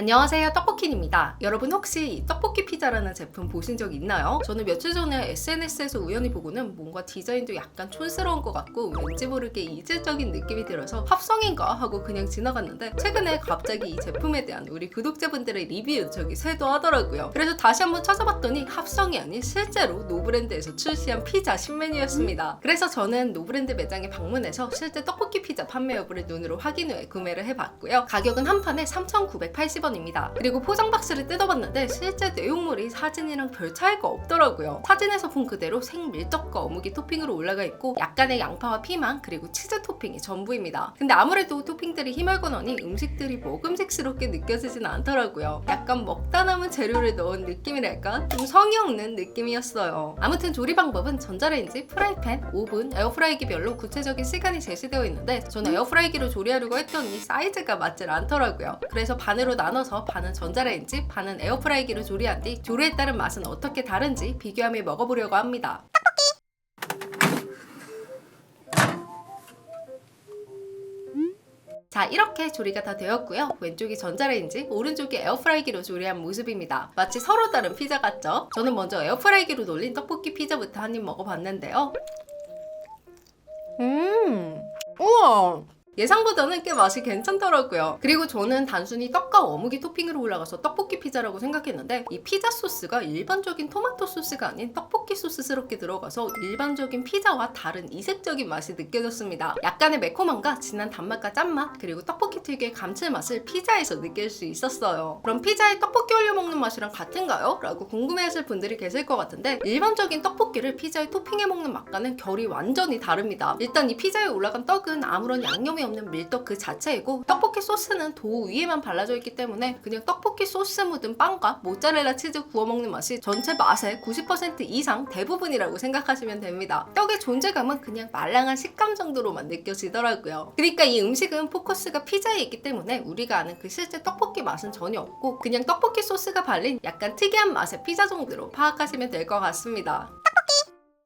안녕하세요. 떡볶이입니다. 여러분 혹시 이 떡볶이 피자라는 제품 보신 적 있나요? 저는 며칠 전에 SNS에서 우연히 보고는 뭔가 디자인도 약간 촌스러운 것 같고 왠지 모르게 이질적인 느낌이 들어서 합성인가 하고 그냥 지나갔는데 최근에 갑자기 이 제품에 대한 우리 구독자분들의 리뷰 요청이 쇄도하더라고요. 그래서 다시 한번 찾아봤더니 합성이 아닌 실제로 노브랜드에서 출시한 피자 신메뉴였습니다. 그래서 저는 노브랜드 매장에 방문해서 실제 떡볶이 피자 판매 여부를 눈으로 확인 후에 구매를 해봤고요. 가격은 한 판에 3,980원 입니다. 그리고 포장 박스를 뜯어봤는데 실제 내용물이 사진이랑 별 차이가 없더라고요. 사진에서 본 그대로 생밀떡과 어묵이 토핑으로 올라가 있고 약간의 양파와 피망 그리고 치즈 토핑이 전부입니다. 근데 아무래도 토핑들이 희멀건하니 음식들이 먹음직스럽게 느껴지진 않더라고요. 약간 먹다 남은 재료를 넣은 느낌이랄까? 좀 성의 없는 느낌이었어요. 아무튼 조리 방법은 전자레인지, 프라이팬, 오븐, 에어프라이기별로 구체적인 시간이 제시되어 있는데 저는 에어프라이기로 조리하려고 했더니 사이즈가 맞질 않더라고요. 그래서 반으로 나눠 서 반은 전자레인지, 반은 에어프라이기로 조리한 뒤 조리에 따른 맛은 어떻게 다른지 비교하며 먹어보려고 합니다. 자 이렇게 조리가 다 되었고요. 왼쪽이 전자레인지 오른쪽이 에어프라이기로 조리한 모습입니다. 마치 서로 다른 피자 같죠? 저는 먼저 에어프라이기로 돌린 떡볶이 피자부터 한 입 먹어봤는데요. 음 우와 예상보다는 꽤 맛이 괜찮더라고요. 그리고 저는 단순히 떡과 어묵이 토핑으로 올라가서 떡볶이 피자라고 생각했는데 이 피자 소스가 일반적인 토마토 소스가 아닌 떡볶이 소스스럽게 들어가서 일반적인 피자와 다른 이색적인 맛이 느껴졌습니다. 약간의 매콤함과 진한 단맛과 짠맛 그리고 떡볶이 특유의 감칠맛을 피자에서 느낄 수 있었어요. 그럼 피자에 떡볶이 올려 먹는 맛이랑 같은가요? 라고 궁금해하실 분들이 계실 것 같은데 일반적인 떡볶이를 피자에 토핑해 먹는 맛과는 결이 완전히 다릅니다. 일단 이 피자에 올라간 떡은 아무런 양념이 없는 밀떡 그 자체이고 떡볶이 소스는 도 위에만 발라져 있기 때문에 그냥 떡볶이 소스 묻은 빵과 모짜렐라 치즈 구워 먹는 맛이 전체 맛의 90% 이상 대부분이라고 생각하시면 됩니다. 떡의 존재감은 그냥 말랑한 식감 정도로만 느껴지더라고요. 그러니까 이 음식은 포커스가 피자에 있기 때문에 우리가 아는 그 실제 떡볶이 맛은 전혀 없고 그냥 떡볶이 소스가 발린 약간 특이한 맛의 피자 정도로 파악하시면 될 것 같습니다.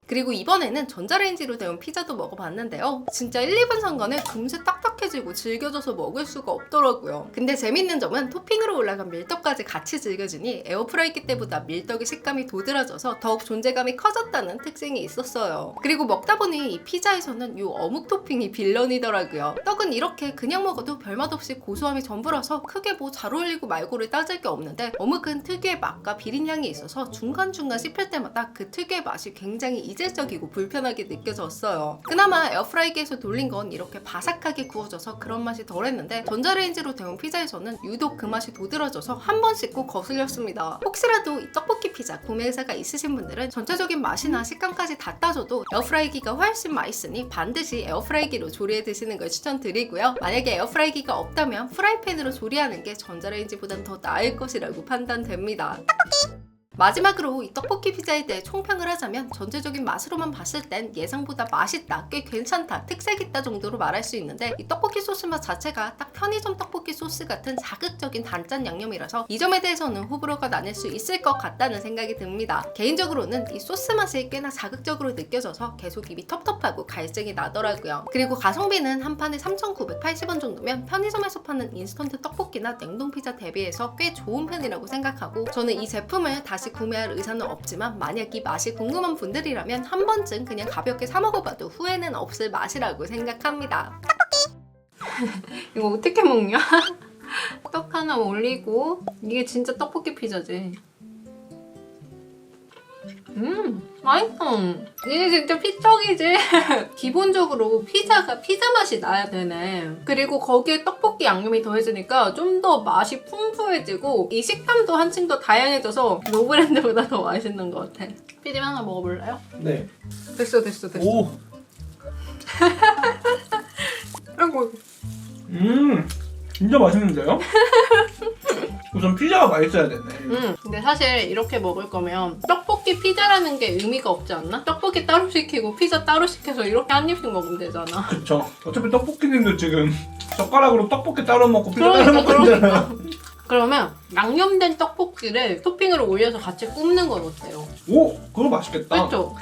그리고 이번에는 전자레인지로 데운 피자도 먹어봤는데요. 진짜 1, 2분 상관에 금세 딱딱해지고 질겨져서 먹을 수가 없더라고요. 근데 재밌는 점은 토핑으로 올라간 밀떡까지 같이 질겨지니 에어프라이기 때보다 밀떡의 식감이 도드라져서 더욱 존재감이 커졌다는 특징이 있었어요. 그리고 먹다 보니 이 피자에서는 이 어묵 토핑이 빌런이더라고요. 떡은 이렇게 그냥 먹어도 별맛 없이 고소함이 전부라서 크게 뭐 잘 어울리고 말고를 따질 게 없는데 어묵은 특유의 맛과 비린 향이 있어서 중간중간 씹힐 때마다 그 특유의 맛이 굉장히 이 질적이고 불편하게 느껴졌어요. 그나마 에어프라이기에서 돌린 건 이렇게 바삭하게 구워져서 그런 맛이 덜했는데 전자레인지로 데운 피자에서는 유독 그 맛이 도드라져서 한번 씹고 거슬렸습니다. 혹시라도 이 떡볶이 피자 구매 의사가 있으신 분들은 전체적인 맛이나 식감까지 다 따져도 에어프라이기가 훨씬 맛있으니 반드시 에어프라이기로 조리해 드시는 걸 추천드리고요. 만약에 에어프라이기가 없다면 프라이팬으로 조리하는 게 전자레인지보단 더 나을 것이라고 판단됩니다. 마지막으로 이 떡볶이 피자에 대해 총평을 하자면 전체적인 맛으로만 봤을 땐 예상보다 맛있다, 꽤 괜찮다, 특색 있다 정도로 말할 수 있는데 이 떡볶이 소스 맛 자체가 딱 편의점 떡볶이 소스 같은 자극적인 단짠 양념이라서 이 점에 대해서는 호불호가 나뉠 수 있을 것 같다는 생각이 듭니다. 개인적으로는 이 소스 맛이 꽤나 자극적으로 느껴져서 계속 입이 텁텁하고 갈증이 나더라고요. 그리고 가성비는 한 판에 3,980원 정도면 편의점에서 파는 인스턴트 떡볶이나 냉동 피자 대비해서 꽤 좋은 편이라고 생각하고 저는 이 제품을 다시 구매할 의사는 없지만 만약 이 맛이 궁금한 분들이라면 한 번쯤 그냥 가볍게 사 먹어봐도 후회는 없을 맛이라고 생각합니다. 이거 어떻게 먹냐? 떡 하나 올리고 이게 진짜 떡볶이 피자지. 음 맛있어. 이게 진짜 피떡이지. 기본적으로 피자가 피자 맛이 나야 되네. 그리고 거기에 떡볶이 양념이 더해지니까 좀 더 맛이 풍부해지고 이 식감도 한층 더 다양해져서 노브랜드보다 더 맛있는 것 같아. 피디 하나 먹어볼래요? 네. 됐어 됐어 됐어. 오. 아이고 음. 진짜 맛있는데요? 피자가 맛있어야 되네. 음, 근데 사실 이렇게 먹을 거면 떡볶이 피자라는 게 의미가 없지 않나? 떡볶이 따로 시키고 피자 따로 시켜서 이렇게 한 입씩 먹으면 되잖아. 그쵸. 어차피 떡볶이님도 지금 젓가락으로 떡볶이 따로 먹고 피자 따로 그러니까, 먹고 있잖아요. 그러면 양념된 떡볶이를 토핑으로 올려서 같이 굽는 건 어때요? 오, 그거 맛있겠다. 그렇죠?